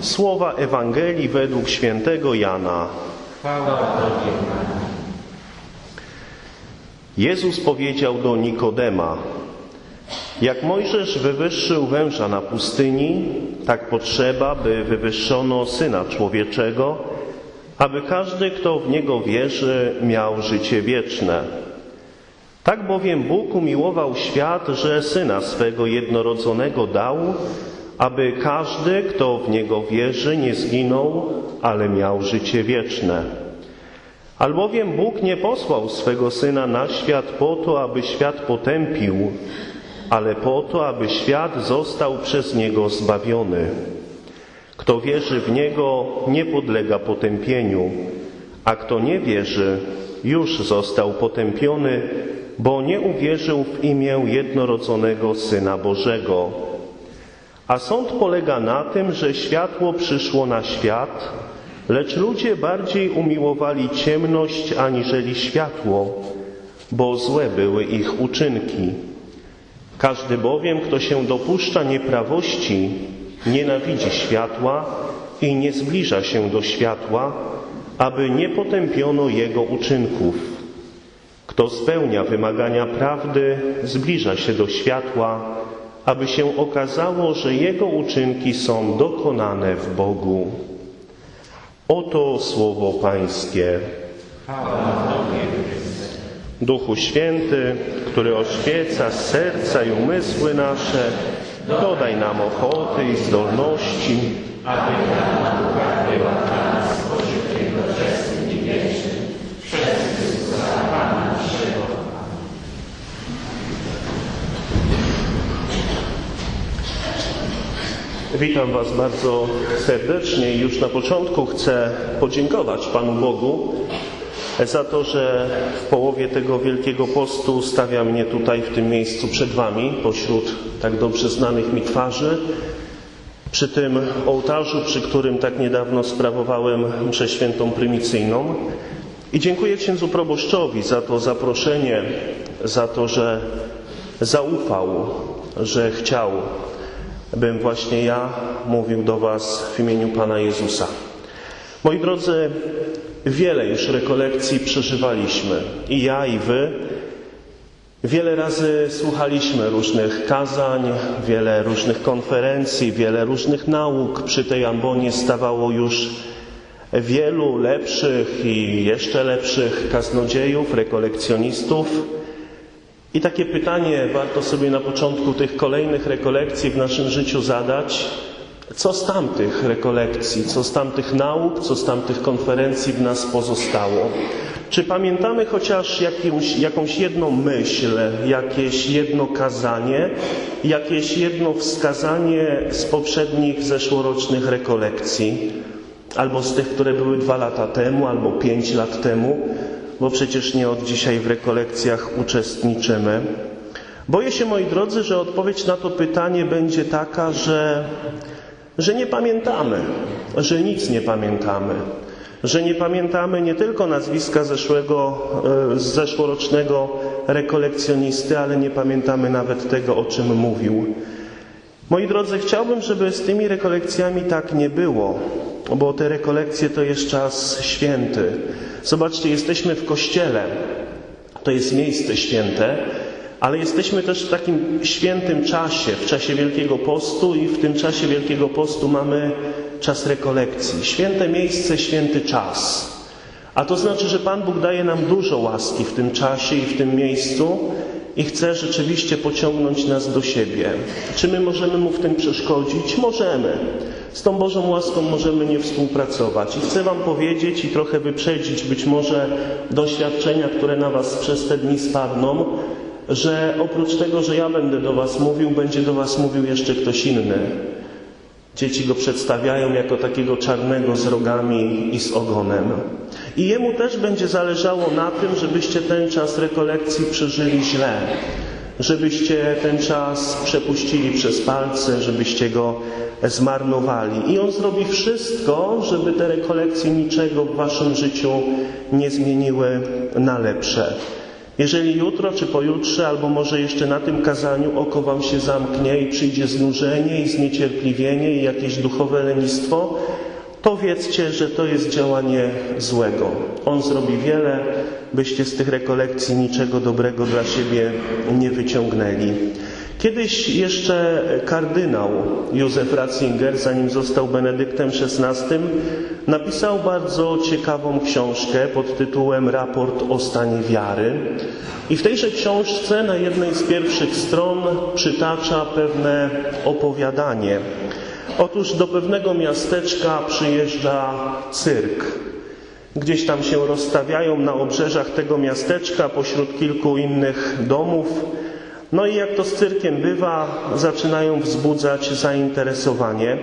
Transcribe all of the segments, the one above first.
Słowa Ewangelii według świętego Jana. Jezus powiedział do Nikodema: Jak Mojżesz wywyższył węża na pustyni, tak potrzeba, by wywyższono syna człowieczego, aby każdy, kto w niego wierzy, miał życie wieczne. Tak bowiem Bóg umiłował świat, że syna swego jednorodzonego dał, aby każdy, kto w niego wierzy, nie zginął, ale miał życie wieczne. Albowiem Bóg nie posłał swego syna na świat po to, aby świat potępił, ale po to, aby świat został przez niego zbawiony. Kto wierzy w niego, nie podlega potępieniu, a kto nie wierzy, już został potępiony, bo nie uwierzył w imię jednorodzonego Syna Bożego. A sąd polega na tym, że światło przyszło na świat, lecz ludzie bardziej umiłowali ciemność aniżeli światło, bo złe były ich uczynki. Każdy bowiem, kto się dopuszcza nieprawości, nienawidzi światła i nie zbliża się do światła, aby nie potępiono jego uczynków. Kto spełnia wymagania prawdy, zbliża się do światła, aby się okazało, że jego uczynki są dokonane w Bogu. Oto słowo Pańskie. Duchu Święty, który oświeca serca i umysły nasze, dodaj nam ochoty i zdolności, aby ta była nas doczesnym i wiecznym, przez Chrystusa Pana naszego. Witam Was bardzo serdecznie i już na początku chcę podziękować Panu Bogu za to, że w połowie tego Wielkiego Postu stawia mnie tutaj w tym miejscu przed Wami, pośród tak dobrze znanych mi twarzy, przy tym ołtarzu, przy którym tak niedawno sprawowałem mszę świętą prymicyjną. I dziękuję księdzu proboszczowi za to zaproszenie, za to, że zaufał, że chciał, bym właśnie ja mówił do Was w imieniu Pana Jezusa. Moi drodzy, wiele już rekolekcji przeżywaliśmy i ja, i Wy. Wiele razy słuchaliśmy różnych kazań, wiele różnych konferencji, wiele różnych nauk. Przy tej ambonie stawało już wielu lepszych i jeszcze lepszych kaznodziejów, rekolekcjonistów. I takie pytanie warto sobie na początku tych kolejnych rekolekcji w naszym życiu zadać. Co z tamtych rekolekcji, co z tamtych nauk, co z tamtych konferencji w nas pozostało? Czy pamiętamy chociaż jakąś, jakąś jedną myśl, jakieś jedno kazanie, jakieś jedno wskazanie z poprzednich zeszłorocznych rekolekcji? Albo z tych, które były dwa lata temu, albo pięć lat temu? Bo przecież nie od dzisiaj w rekolekcjach uczestniczymy. Boję się, moi drodzy, że odpowiedź na to pytanie będzie taka, że, że nie pamiętamy, że nic nie pamiętamy, że nie pamiętamy nie tylko nazwiska zeszłego, z zeszłorocznego rekolekcjonisty, ale nie pamiętamy nawet tego, o czym mówił. Moi drodzy, chciałbym, żeby z tymi rekolekcjami tak nie było, bo te rekolekcje to jest czas święty. Zobaczcie, jesteśmy w kościele, to jest miejsce święte, ale jesteśmy też w takim świętym czasie, w czasie Wielkiego Postu i w tym czasie Wielkiego Postu mamy czas rekolekcji. Święte miejsce, święty czas. A to znaczy, że Pan Bóg daje nam dużo łaski w tym czasie i w tym miejscu i chce rzeczywiście pociągnąć nas do siebie. Czy my możemy Mu w tym przeszkodzić? Możemy. Z tą Bożą łaską możemy nie współpracować. I chcę Wam powiedzieć i trochę wyprzedzić być może doświadczenia, które na Was przez te dni spadną, że oprócz tego, że ja będę do Was mówił, będzie do Was mówił jeszcze ktoś inny. Dzieci go przedstawiają jako takiego czarnego z rogami i z ogonem. I jemu też będzie zależało na tym, żebyście ten czas rekolekcji przeżyli źle, żebyście ten czas przepuścili przez palce, żebyście go zmarnowali. I on zrobi wszystko, żeby te rekolekcje niczego w waszym życiu nie zmieniły na lepsze. Jeżeli jutro czy pojutrze, albo może jeszcze na tym kazaniu oko wam się zamknie i przyjdzie znużenie i zniecierpliwienie i jakieś duchowe lenistwo, to wiedzcie, że to jest działanie złego. On zrobi wiele, byście z tych rekolekcji niczego dobrego dla siebie nie wyciągnęli. Kiedyś jeszcze kardynał Józef Ratzinger, zanim został Benedyktem XVI, napisał bardzo ciekawą książkę pod tytułem Raport o stanie wiary. I w tejże książce na jednej z pierwszych stron przytacza pewne opowiadanie. Otóż do pewnego miasteczka przyjeżdża cyrk. Gdzieś tam się rozstawiają na obrzeżach tego miasteczka pośród kilku innych domów. No i jak to z cyrkiem bywa, zaczynają wzbudzać zainteresowanie.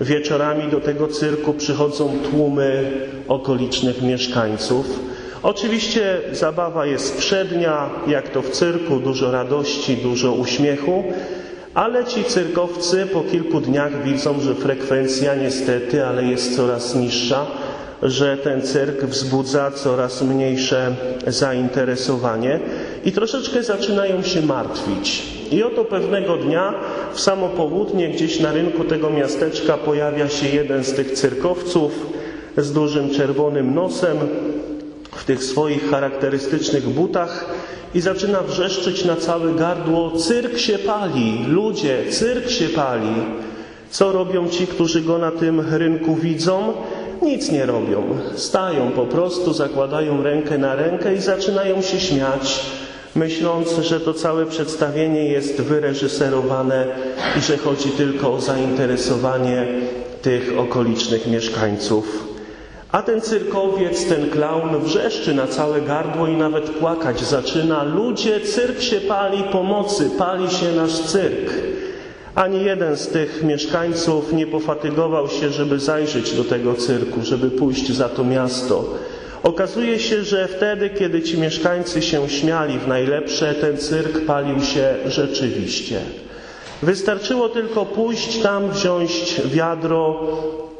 Wieczorami do tego cyrku przychodzą tłumy okolicznych mieszkańców. Oczywiście zabawa jest przednia, jak to w cyrku, dużo radości, dużo uśmiechu, ale ci cyrkowcy po kilku dniach widzą, że frekwencja niestety, ale jest coraz niższa, że ten cyrk wzbudza coraz mniejsze zainteresowanie i troszeczkę zaczynają się martwić. I oto pewnego dnia w samo południe gdzieś na rynku tego miasteczka pojawia się jeden z tych cyrkowców z dużym czerwonym nosem w tych swoich charakterystycznych butach i zaczyna wrzeszczeć na całe gardło: Cyrk się pali, ludzie, cyrk się pali. Co robią ci, którzy go na tym rynku widzą? Nic nie robią. Stają po prostu, zakładają rękę na rękę i zaczynają się śmiać, myśląc, że to całe przedstawienie jest wyreżyserowane i że chodzi tylko o zainteresowanie tych okolicznych mieszkańców. A ten cyrkowiec, ten klaun wrzeszczy na całe gardło i nawet płakać zaczyna. Ludzie, cyrk się pali, pomocy, pali się nasz cyrk. Ani jeden z tych mieszkańców nie pofatygował się, żeby zajrzeć do tego cyrku, żeby pójść za to miasto. Okazuje się, że wtedy, kiedy ci mieszkańcy się śmiali w najlepsze, ten cyrk palił się rzeczywiście. Wystarczyło tylko pójść tam, wziąć wiadro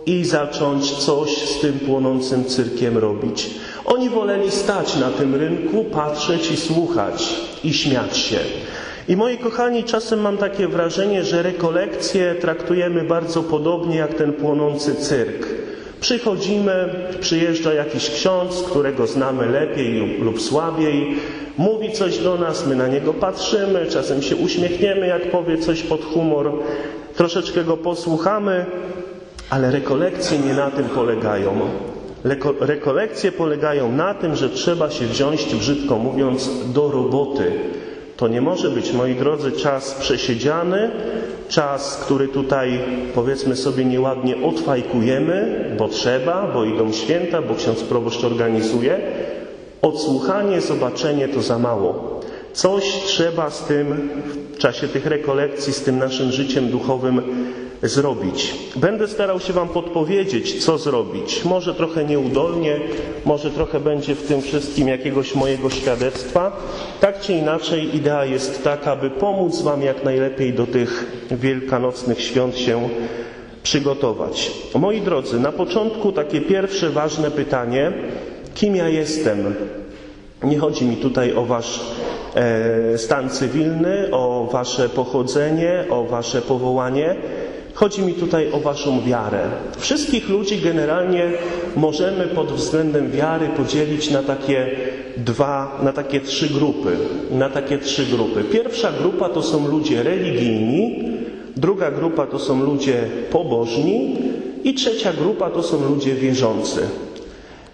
i zacząć coś z tym płonącym cyrkiem robić. Oni woleli stać na tym rynku, patrzeć i słuchać i śmiać się. I moi kochani, czasem mam takie wrażenie, że rekolekcje traktujemy bardzo podobnie jak ten płonący cyrk. Przychodzimy, przyjeżdża jakiś ksiądz, którego znamy lepiej lub słabiej, mówi coś do nas, my na niego patrzymy, czasem się uśmiechniemy, jak powie coś pod humor, troszeczkę go posłuchamy, ale rekolekcje nie na tym polegają. Rekolekcje polegają na tym, że trzeba się wziąć, brzydko mówiąc, do roboty. To nie może być, moi drodzy, czas przesiedziany, czas, który tutaj, powiedzmy sobie nieładnie, odfajkujemy, bo trzeba, bo idą święta, bo ksiądz proboszcz organizuje. Odsłuchanie, zobaczenie to za mało. Coś trzeba z tym w czasie tych rekolekcji, z tym naszym życiem duchowym zrobić. Będę starał się Wam podpowiedzieć, co zrobić. Może trochę nieudolnie, może trochę będzie w tym wszystkim jakiegoś mojego świadectwa. Tak czy inaczej, idea jest taka, by pomóc Wam jak najlepiej do tych wielkanocnych świąt się przygotować. Moi drodzy, na początku takie pierwsze ważne pytanie: kim ja jestem? Nie chodzi mi tutaj o Wasz e, stan cywilny, o Wasze pochodzenie, o Wasze powołanie. Chodzi mi tutaj o Waszą wiarę. Wszystkich ludzi generalnie możemy pod względem wiary podzielić na takie dwa, na takie trzy grupy. Na takie trzy grupy. Pierwsza grupa to są ludzie religijni, druga grupa to są ludzie pobożni i trzecia grupa to są ludzie wierzący.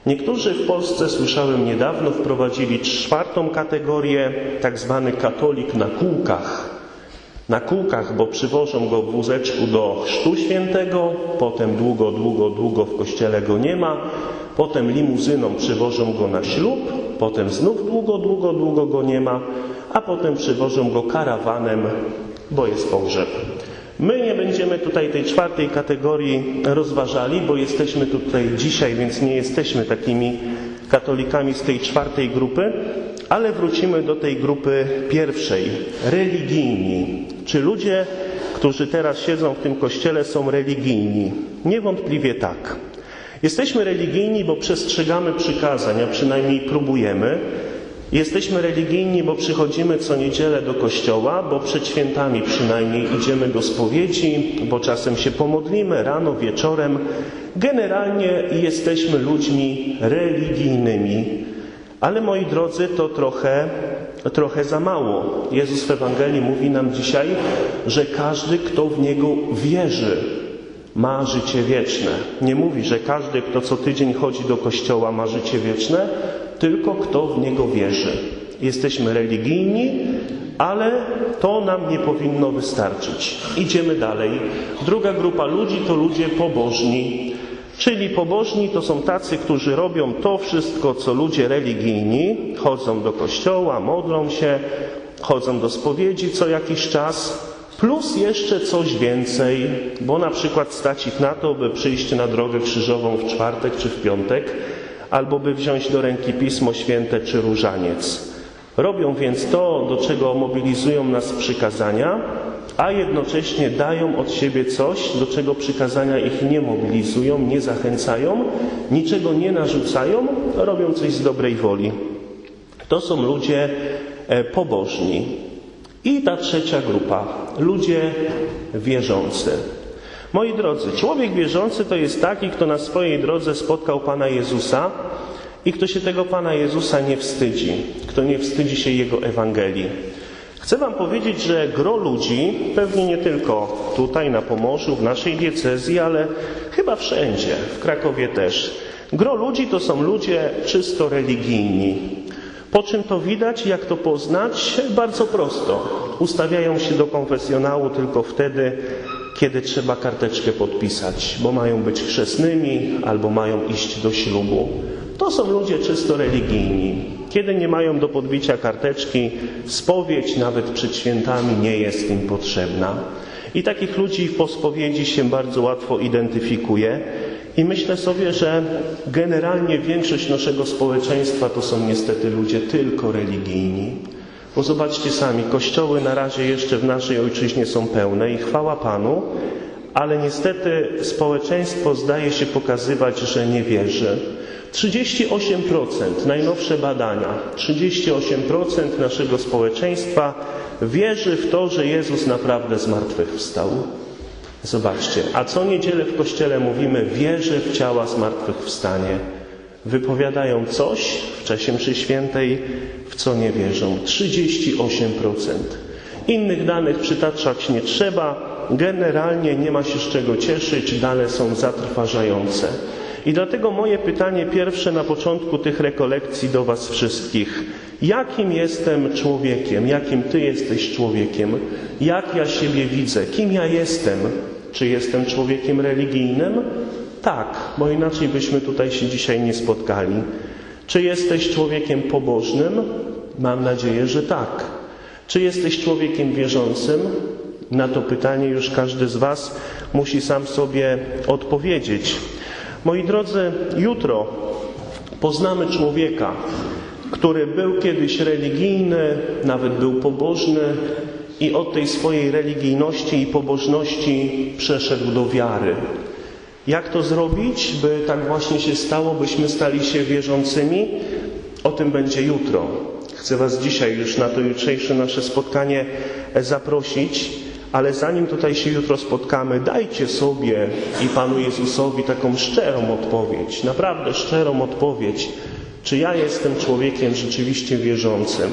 Niektórzy w Polsce, słyszałem niedawno, wprowadzili czwartą kategorię, tak zwany katolik na kółkach. Na kółkach, bo przywożą go w wózeczku do chrztu świętego, potem długo, długo, długo w kościele go nie ma, potem limuzyną przywożą go na ślub, potem znów długo, długo, długo go nie ma, a potem przywożą go karawanem, bo jest pogrzeb. My nie będziemy tutaj tej czwartej kategorii rozważali, bo jesteśmy tutaj dzisiaj, więc nie jesteśmy takimi katolikami z tej czwartej grupy, ale wrócimy do tej grupy pierwszej, religijni. Czy ludzie, którzy teraz siedzą w tym kościele, są religijni? Niewątpliwie tak. Jesteśmy religijni, bo przestrzegamy przykazań, a przynajmniej próbujemy. Jesteśmy religijni, bo przychodzimy co niedzielę do kościoła, bo przed świętami przynajmniej idziemy do spowiedzi, bo czasem się pomodlimy rano, wieczorem. Generalnie jesteśmy ludźmi religijnymi. Ale moi drodzy, to trochę, trochę za mało. Jezus w Ewangelii mówi nam dzisiaj, że każdy, kto w Niego wierzy, ma życie wieczne. Nie mówi, że każdy, kto co tydzień chodzi do kościoła, ma życie wieczne, tylko kto w Niego wierzy. Jesteśmy religijni, ale to nam nie powinno wystarczyć. Idziemy dalej. Druga grupa ludzi to ludzie pobożni. Czyli pobożni to są tacy, którzy robią to wszystko, co ludzie religijni, chodzą do kościoła, modlą się, chodzą do spowiedzi co jakiś czas, plus jeszcze coś więcej, bo na przykład stać ich na to, by przyjść na drogę krzyżową w czwartek czy w piątek, albo by wziąć do ręki Pismo Święte czy różaniec. Robią więc to, do czego mobilizują nas przykazania, a jednocześnie dają od siebie coś, do czego przykazania ich nie mobilizują, nie zachęcają, niczego nie narzucają, robią coś z dobrej woli. To są ludzie e, pobożni. I ta trzecia grupa, ludzie wierzący. Moi drodzy, człowiek wierzący to jest taki, kto na swojej drodze spotkał Pana Jezusa i kto się tego Pana Jezusa nie wstydzi, kto nie wstydzi się Jego Ewangelii. Chcę Wam powiedzieć, że gro ludzi, pewnie nie tylko tutaj na Pomorzu, w naszej diecezji, ale chyba wszędzie, w Krakowie też. Gro ludzi to są ludzie czysto religijni. Po czym to widać, jak to poznać? Bardzo prosto. Ustawiają się do konfesjonału tylko wtedy, kiedy trzeba karteczkę podpisać, bo mają być chrzestnymi albo mają iść do ślubu. To są ludzie czysto religijni. Kiedy nie mają do podbicia karteczki, spowiedź nawet przed świętami nie jest im potrzebna. I takich ludzi po spowiedzi się bardzo łatwo identyfikuje. I myślę sobie, że generalnie większość naszego społeczeństwa to są niestety ludzie tylko religijni. Bo zobaczcie sami, kościoły na razie jeszcze w naszej ojczyźnie są pełne i chwała Panu, ale niestety społeczeństwo zdaje się pokazywać, że nie wierzy. 38%, najnowsze badania, 38% naszego społeczeństwa wierzy w to, że Jezus naprawdę zmartwychwstał. Zobaczcie, a co niedzielę w kościele mówimy, wierzę w ciała zmartwychwstanie. Wypowiadają coś w czasie mszy świętej, w co nie wierzą. 38%. Innych danych przytaczać nie trzeba. Generalnie nie ma się z czego cieszyć, dane są zatrważające. I dlatego moje pytanie pierwsze na początku tych rekolekcji do Was wszystkich. Jakim jestem człowiekiem? Jakim Ty jesteś człowiekiem? Jak ja siebie widzę? Kim ja jestem? Czy jestem człowiekiem religijnym? Tak, bo inaczej byśmy tutaj się dzisiaj nie spotkali. Czy jesteś człowiekiem pobożnym? Mam nadzieję, że tak. Czy jesteś człowiekiem wierzącym? Na to pytanie już każdy z Was musi sam sobie odpowiedzieć. Moi drodzy, jutro poznamy człowieka, który był kiedyś religijny, nawet był pobożny i od tej swojej religijności i pobożności przeszedł do wiary. Jak to zrobić, by tak właśnie się stało, byśmy stali się wierzącymi? O tym będzie jutro. Chcę Was dzisiaj już na to jutrzejsze nasze spotkanie zaprosić, ale zanim tutaj się jutro spotkamy, dajcie sobie i Panu Jezusowi taką szczerą odpowiedź, naprawdę szczerą odpowiedź, czy ja jestem człowiekiem rzeczywiście wierzącym.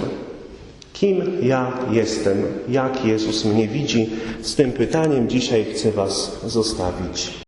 Kim ja jestem? Jak Jezus mnie widzi? Z tym pytaniem dzisiaj chcę Was zostawić.